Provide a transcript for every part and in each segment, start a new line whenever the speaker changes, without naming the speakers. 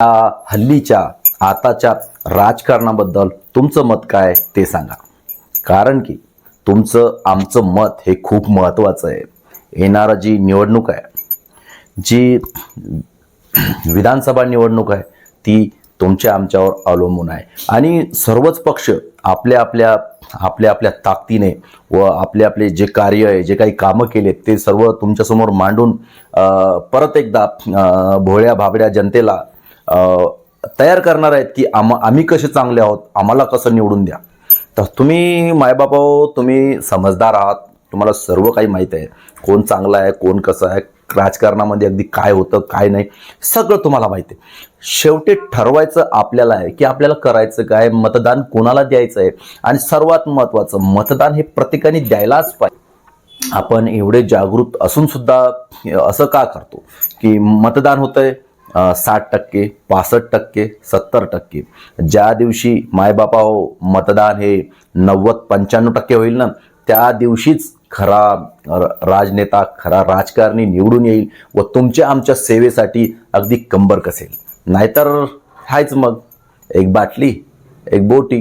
या हल्लीच्या आताच्या राजकारणाबद्दल तुमचं मत काय ते सांगा. कारण की तुमचं आमचं मत हे खूप महत्त्वाचं आहे. येणारा जी निवडणूक आहे जी विधानसभा निवडणूक आहे ती तुमच्या आमच्यावर अवलंबून आहे. आणि सर्वच पक्ष आपल्या आपल्या आपल्या आपल्या ताकदीने व आपले आपले जे कार्य आहे जे काही कामं केले ते सर्व तुमच्यासमोर मांडून परत एकदा भोळ्या भाबड्या जनतेला तयार करणार आहेत की आम आम्ही कसे चांगले आहोत आम्हाला कसं निवडून द्या. तर तुम्ही मायबापाओ तुम्ही समजदार आहात तुम्हाला सर्व काही माहीत आहे. कोण चांगला आहे कोण कसं आहे राजकारणामध्ये अगदी काय होतं काय नाही सगळं तुम्हाला माहिती आहे. शेवटी ठरवायचं आपल्याला आहे की आपल्याला करायचं काय मतदान कोणाला द्यायचं आहे आणि सर्वात महत्त्वाचं मतदान हे प्रत्येकाने द्यायलाच पाहिजे. आपण एवढे जागृत असून सुद्धा असं का करतो की मतदान होतंय आहे साठ टक्के पासष्ट टक्के सत्तर टक्के. ज्या दिवशी मायबापा हो मतदान हे नव्वद पंच्याण्णव टक्के होईल ना त्या दिवशीच खरा राजनेता खरा राजकारणी निवडून येईल व तुमच्या आमच्या सेवेसाठी अगदी कंबर कसेल. नाहीतर हायच मग. एक बाटली एक बोटी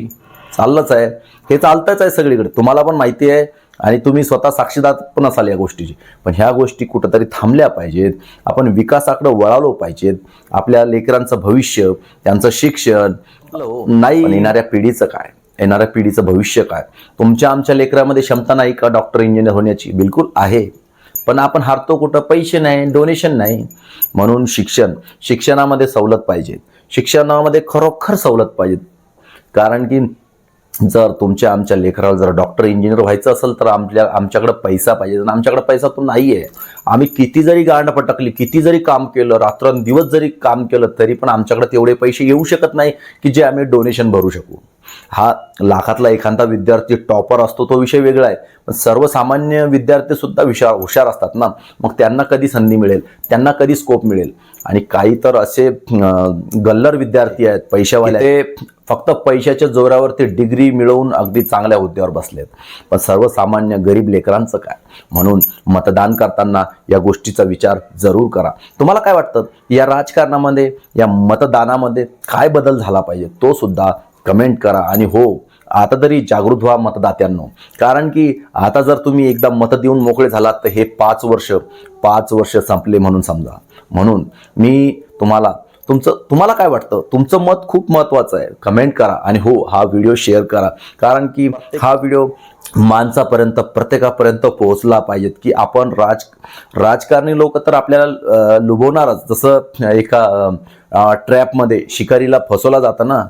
चाललंच आहे. हे चालतंच आहे सगळीकडे. तुम्हाला पण माहिती आहे आणि तुम्ही स्वतः साक्षीदार पण असाल या गोष्टीची. पण ह्या गोष्टी कुठंतरी थांबल्या पाहिजेत. आपण विकासाकडे वळालो पाहिजेत. आपल्या लेकरांचं भविष्य त्यांचं शिक्षण नाही. येणाऱ्या पिढीचं काय? येणाऱ्या पिढीचं भविष्य काय? तुमच्या आमच्या लेकरामध्ये क्षमता नाही का डॉक्टर इंजिनियर होण्याची? बिलकुल आहे. पण आपण हारतो कुठं? पैसे नाही डोनेशन नाही. म्हणून शिक्षण शिक्षणामध्ये सवलत पाहिजे शिक्षणामध्ये खरोखर सवलत पाहिजे कारण की जर तुमच्या आमच्या लेकराला जर डॉक्टर इंजिनियर व्हायचं असेल तर आमच्या आमच्याकडे पैसा पाहिजे. आणि आमच्याकडे पैसा तो नाही आहे आम्ही किती जरी गांड पटकली किती जरी काम केलं रात्रंदिवस जरी काम केलं तरी पण आमच्याकडे तेवढे पैसे येऊ शकत नाही की जे आम्ही डोनेशन भरू शकू. हा लाखातला एखादा विद्यार्थी टॉपर असतो तो विषय वेगळा आहे. पण सर्वसामान्य विद्यार्थी सुद्धा विशार हुशार असतात ना. मग त्यांना कधी संधी मिळेल? त्यांना कधी स्कोप मिळेल? आणि काही तर असे गल्लर विद्यार्थी आहेत पैशावाले ते फक्त पैशाच्या जोरावर ते डिग्री मिळवून अगदी चांगल्या हुद्द्यावर बसलेत. पण सर्वसामान्य गरीब लेकरांचं काय? म्हणून मतदान करताना या गोष्टीचा विचार जरूर करा. तुम्हाला काय वाटतं? या राजकारणामध्ये या मतदानामध्ये काय बदल झाला पाहिजे? तो सुद्धा कमेंट करा. आणि हो आता तरी जागृत व्हा मतदात्यांनो. कारण की आता जर तुम्ही एकदा मत देऊन मोकळे झालात तर हे पाच वर्ष पाच वर्ष संपले म्हणून समजा. म्हणून मी तुम्हाला तुमचं तुम्हाला काय वाटतं? तुमचं मत खूप महत्त्वाचं आहे. कमेंट करा आणि हो हा व्हिडिओ शेअर करा. कारण की हा व्हिडिओ माणसापर्यंत प्रत्येकापर्यंत पोहोचला पाहिजेत की आपण राज राजकारणी लोक तर आपल्याला लुभवणारच. जसं एका ट्रॅपमध्ये शिकारीला फसवला जातं ना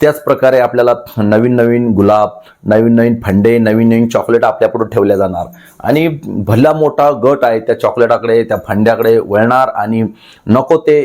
त्याच प्रकारे आपल्याला नवीन नवीन गुलाब नवीन नवीन फंडे नवीन नवीन चॉकलेट आपल्यापुढे ठेवल्या जाणार. आणि भला मोठा गट आहे त्या चॉकलेटाकडे त्या फंड्याकडे वळणार आणि नको ते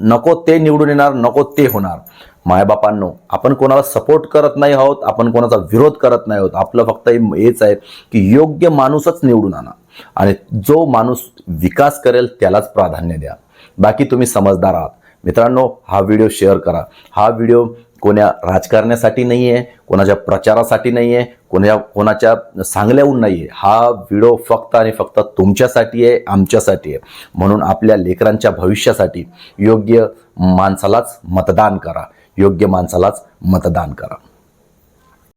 नको ते निवडून येणार नको ते होणार. मायबापांनो आपण कोणाला सपोर्ट करत नाही आहोत आपण कोणाचा विरोध करत नाही आहोत. आपलं फक्त हेच आहे की योग्य माणूसच निवडून आणा. आणि जो माणूस विकास करेल त्यालाच प्राधान्य द्या. बाकी तुम्ही समजदार आहात. मित्रांनो हा व्हिडिओ शेअर करा. हा व्हिडिओ कोण्या राजकारण्यासाठी नाही आहे कोणाच्या प्रचारासाठी नाही आहे कोणा कोणाच्या सांगल्याहून नाही आहे हा व्हिडिओ फक्त आणि फक्त तुमच्यासाठी आहे आमच्यासाठी आहे. म्हणून आपल्या लेकरांच्या भविष्यासाठी योग्य माणसालाच मतदान करा. योग्य माणसालाच मतदान करा.